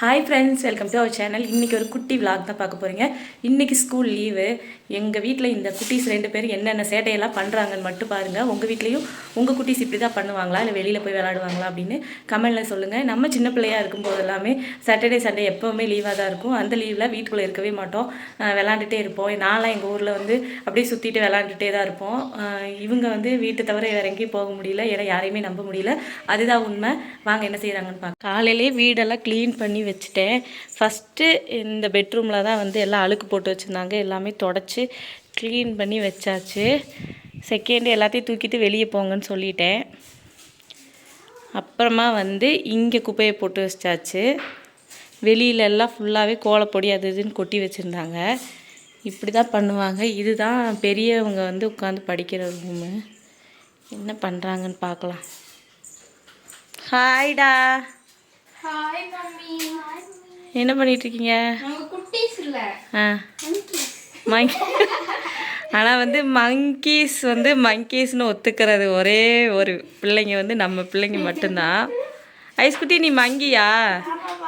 Hi friends welcome to our channel இன்றைக்கி ஒரு குட்டி விளாக் தான் பார்க்க போகிறீங்க இன்றைக்கி ஸ்கூல் லீவு எங்கள் வீட்டில் இந்த குட்டீஸ் ரெண்டு பேர் என்னென்ன சேட்டையெல்லாம் பண்ணுறாங்கன்னு மட்டும் பாருங்கள் உங்கள் வீட்லேயும் உங்கள் குட்டீஸ் இப்படி தான் பண்ணுவாங்களா? இல்லை வெளியில் போய் விளாடுவாங்களா அப்படின்னு கமெண்டில் சொல்லுங்கள் நம்ம சின்ன பிள்ளையாக இருக்கும்போது எல்லாமே சாட்டர்டே சண்டே எப்போவுமே லீவாக தான் இருக்கும். அந்த லீவில் வீட்டுக்குள்ளே இருக்கவே மாட்டோம். விளாண்டுட்டே இருப்போம். நான்லாம் எங்கள் ஊரில் வந்து அப்படியே சுற்றிட்டு விளாண்டுட்டே தான் இருப்போம். இவங்க வந்து வீட்டை தவிர வேறு எங்கேயும் போக முடியல. ஏன்னா யாரையுமே நம்ப முடியல. அதுதான் உண்மை. வாங்க என்ன செய்கிறாங்கன்னு பார்க்க காலையிலேயே வீடெல்லாம் க்ளீன் பண்ணி வச்சுட்டேன். ஃபஸ்ட்டு இந்த பெட்ரூமில் தான் வந்து எல்லாம் அழுக்கு போட்டு வச்சுருந்தாங்க. எல்லாமே தொடச்சி க்ளீன் பண்ணி வச்சாச்சு. செகண்ட் எல்லாத்தையும் தூக்கிட்டு வெளியே போங்கன்னு சொல்லிட்டேன். அப்புறமா வந்து இங்கே குப்பையை போட்டு வச்சாச்சு. வெளியில எல்லாம் ஃபுல்லாகவே கோலப்பொடி அது இதுன்னு கொட்டி வச்சுருந்தாங்க. இப்படி தான் பண்ணுவாங்க. இதுதான் பெரியவங்க வந்து உட்காந்து படிக்கிற ரூமு என்ன பண்ணுறாங்கன்னு பார்க்கலாம். ஹாய்டா ஹாய் மம்மி என்ன பண்ணிட்டு இருக்கீங்க குட்டீஸ் இல்ல. ஆ. மங்கி ஆனால் வந்து மங்கீஸ் வந்து மங்கீஸ்னு ஒத்துக்கிறது ஒரே ஒரு பிள்ளைங்க வந்து நம்ம பிள்ளைங்க மட்டும்தான். ஐஸ்குட்டி நீ மங்கியா?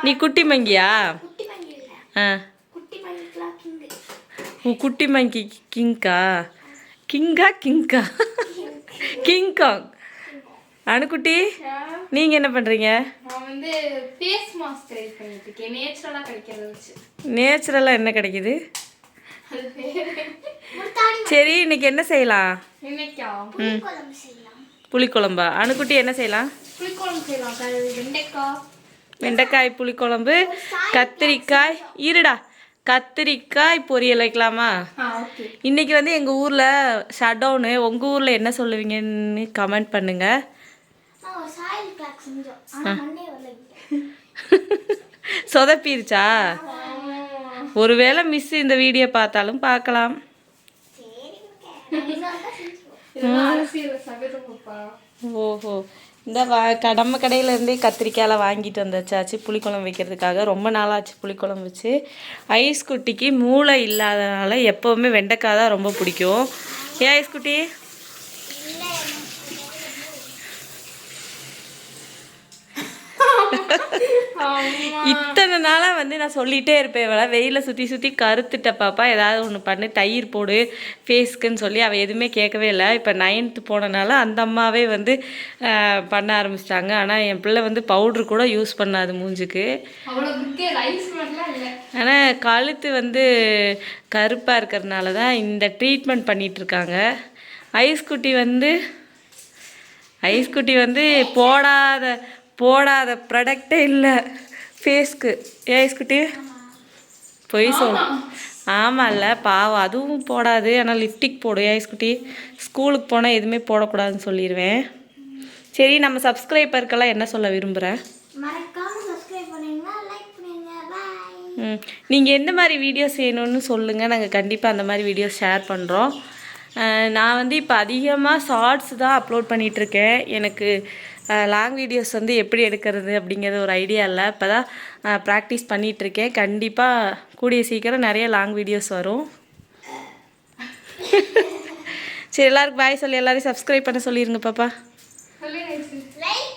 நீ குட்டி மங்கியா? குட்டி ஆ. குட்டி உன் குட்டி மங்கி கிங்கா? கிங்கா கிங்கா? கிங்காங் அணுக்குட்டி நீங்கள் என்ன பண்ணுறீங்க நான் வந்து ஃபேஸ் மாஸ்க் ட்ரை பண்ணிட்டு இருக்கேன் நேச்சுரலா என்ன கிடைக்குது? சரி இன்னைக்கு என்ன செய்யலாம்? இன்னைக்கா புளிக்குழம்பு செய்யலாம். புளிக்குழம்பா? அணுக்குட்டி என்ன செய்யலாம்? புளிக்குழம்பு செய்யலாம். கரு வெண்டைக்காய் வெண்டைக்காய் புளிக்குழம்பு கத்திரிக்காய். இருடா கத்திரிக்காய் பொரியல் வைக்கலாமா இன்னைக்கு வந்து எங்கள் ஊரில் ஷட் டவுனு உங்கள் ஊரில் என்ன சொல்லுவீங்கன்னு கமெண்ட் பண்ணுங்க. சொதப்பிருச்சா ஒருவேளை மிஸ் இந்த வீடியோ பார்த்தாலும் பார்க்கலாம். ஓஹோ. இந்த வா க- நம்ம கடையில இருந்தே கத்திரிக்காயெல்லாம் வாங்கிட்டு வந்தாச்சாச்சு புளிக்குழம்பு வைக்கிறதுக்காக. ரொம்ப நாளாச்சு புளிக்குழம்பு வச்சு. ஐஸ் குட்டிக்கு மூளை இல்லாதனால எப்போவுமே வெண்டைக்காய் தான் ரொம்ப பிடிக்கும். ஏன் ஐஸ் குட்டி? இத்தனை நாளாக வந்து நான் சொல்லிகிட்டே இருப்பேன் இவளை வெயிலில் சுற்றி சுற்றி கருத்துட்ட பாப்பா ஏதாவது ஒன்று பண்ணு தயிர் போடு ஃபேஸ்க்குன்னு சொல்லி அவள் எதுவுமே கேட்கவே இல்லை. இப்போ நைன்த்து போனனால அந்த அம்மாவே வந்து பண்ண ஆரம்பிச்சிட்டாங்க. ஆனால் என் பிள்ளை வந்து பவுட்ரு கூட யூஸ் பண்ணாது மூஞ்சுக்கு. ஆனால் கழுத்து வந்து கருப்பாக இருக்கிறதுனால தான் இந்த ட்ரீட்மெண்ட் பண்ணிகிட்ருக்காங்க ஐஸ் குட்டி வந்து ஐஸ் குட்டி வந்து போடாத போடாத ப்ராடக்டே இல்லை. ஃபேஸ்க்கு ஏன் ஐஸ் குட்டி பொய் சொல். ஆமாம்ல பாவம். அதுவும் போடாது. ஆனால் லிப்டிக் போடும் ஏன் ஐஸ் குட்டி ஸ்கூலுக்கு போனால் எதுவுமே போடக்கூடாதுன்னு சொல்லிடுவேன் சரி நம்ம சப்ஸ்கிரைபருக்கெல்லாம் என்ன சொல்ல விரும்புகிறேன் ம். நீங்கள் எந்த மாதிரி வீடியோஸ் செய்யணும்னு சொல்லுங்கள் நாங்கள் கண்டிப்பாக அந்த மாதிரி வீடியோஸ் ஷேர் பண்ணுறோம் நான் வந்து இப்போ அதிகமாக ஷார்ட்ஸ் தான் அப்லோட் பண்ணிகிட்ருக்கேன் எனக்கு லாங் வீடியோஸ் வந்து எப்படி எடுக்கிறது அப்படிங்கிறது ஒரு ஐடியா இல்லை. இப்போ தான் ப்ராக்டிஸ் பண்ணிகிட்ருக்கேன் கண்டிப்பாக கூடிய சீக்கிரம் நிறைய லாங் வீடியோஸ் வரும். சரி எல்லாருக்கும் பாய் சொல்லி எல்லாரையும் சப்ஸ்கிரைப் பண்ண சொல்லிடுங்க பாப்பா. லைக்